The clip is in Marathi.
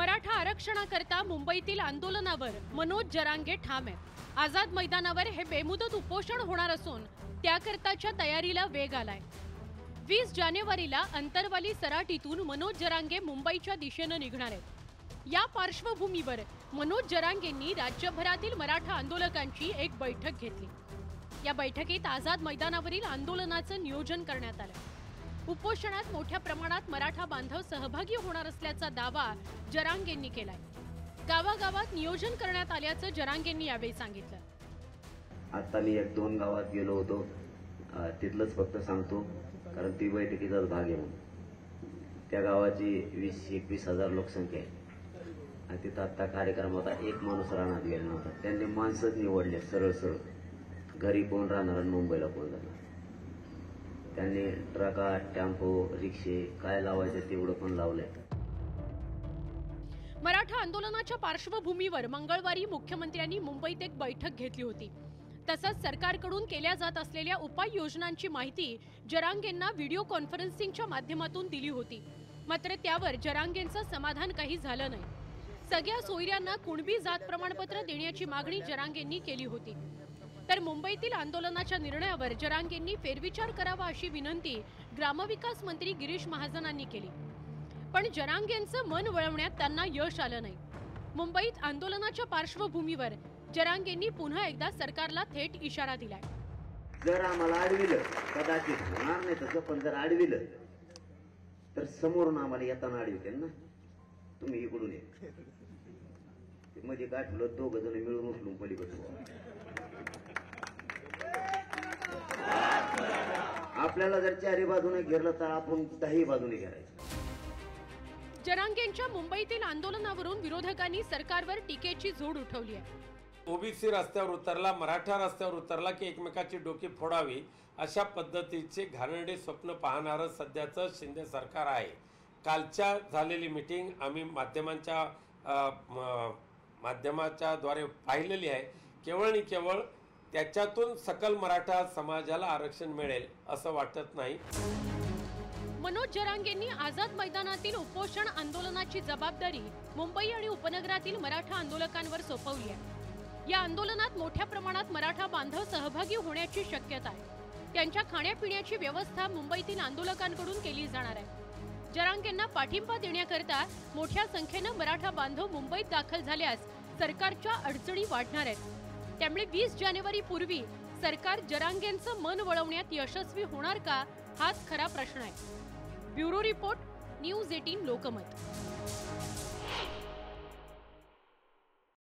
मराठा आरक्षणाकरता मुंबईतील आंदोलनावर मनोज जरांगे ठाम आहेत. आझाद मैदानावर हे बेमुदत उपोषण होणार असून त्याकरताच्या तयारीला वेग आलाय. वीस जानेवारीला अंतरवाली सराटीतून मनोज जरांगे मुंबईच्या दिशेनं निघणार आहेत. या पार्श्वभूमीवर मनोज जरांगेंनी राज्यभरातील मराठा आंदोलकांची एक बैठक घेतली. या बैठकीत आझाद मैदानावरील आंदोलनाचं नियोजन करण्यात आलं. उपोषणात मोठ्या प्रमाणात मराठा बांधव सहभागी होणार असल्याचा दावा जरांगेंनी केलाय. गावागावात नियोजन करण्यात आल्याचं जरांगेंनी यावेळी सांगितलं. आता मी एक दोन गावात गेलो होतो. तिथलंच फक्त सांगतो कारण ती बैठकीचाच भाग आहे म्हणून. त्या गावाची वीस एकवीस हजार लोकसंख्या आहे. आणि तिथं आता कार्यक्रम होता एक माणूस राहणार गेला नव्हता. त्यांनी माणसंच निवडले सरळ सरळ. घरी कोण राहणार मुंबईला कोण जाणार? त्यांनी ट्रका टेम्पो रिक्षे काय लावायचं तेवढं पण लावलंय. मराठा आंदोलनाच्या पार्श्वभूमीवर मंगळवारी मुख्यमंत्र्यांनी मुंबईत एक बैठक घेतली होती. तसंच सरकारकडून केल्या जात असलेल्या उपाययोजनांची माहिती जरांगेंना व्हिडिओ कॉन्फरन्सिंगच्या माध्यमातून दिली होती. मात्र त्यावर जरांगेंचं समाधान काही झालं नाही. सगळ्या सोयऱ्यांना कुणबी जात प्रमाणपत्र देण्याची मागणी जरांगेंनी केली होती. तर मुंबईतील आंदोलनाच्या निर्णयावर जरांगेंनी फेरविचार करावा अशी विनंती ग्रामविकास मंत्री गिरीश महाजनांनी केली. पण जरांगेंचं मन वळवण्यात त्यांना यश आलं नाही. मुंबईत आंदोलनाच्या पार्श्वभूमीवर जरांगेंनी पुन्हा एकदा सरकारला थेट इशारा दिलाय. जर आम्हाला अडविलं कदाचित होणार नाही तसं पण जर अडविलं तर समोरून आम्हाला येताना अडविते ना. तुम्ही इकडून ये. ते मध्ये गाठलं दोघ जण मिळून उचलून पलीकडे. आपल्याला जर चारी बाजूने घेरलं तर आपण दही बाजूने घेरायचं जरांगेंच्या मुंबईतील आंदोलनावरून विरोधकांनी सरकारवर टीकेची झोड उठवली आहे. ओबीसी रस्त्यावर उतरला मराठा रस्त्यावर उतरला की एकमेकाची डोकी फोडावी अशा पद्धतीचे घाणेरडे स्वप्न पाहणारं सध्याचं शिंदे सरकार आहे. कालच्या झालेली मिटिंग आम्ही माध्यमांच्या अ, म, माध्यमाच्या द्वारे पाहिलेली आहे. केवळ आणि केवळ त्याच्यातून सकल मराठा समाजाला आरक्षण मिळेल असं वाटत नाही. मनोज जरांगेंनी आझाद मैदानातील उपोषण आंदोलनाची जबाबदारी मुंबई आणि उपनगरातील मराठा आंदोलकांवर सोपवली आहे. या आंदोलनात मोठ्या प्रमाणात मराठा बांधव सहभागी होण्याची शक्यता आहे. त्यांच्या खाण्यापिण्याची व्यवस्था मुंबईतील आंदोलकांकडून केली जाणार आहे. जरांगेंना पाठिंबा देण्याकरता मोठ्या संख्येनं मराठा बांधव मुंबईत दाखल झाल्यास सरकारच्या अडचणी वाढणार आहेत. त्यामुळे वीस जानेवारी पूर्वी सरकार जरांगेंचं मन वळवण्यात यशस्वी होणार का हाच खरा प्रश्न आहे. Bureau report news eighteen Lokmat.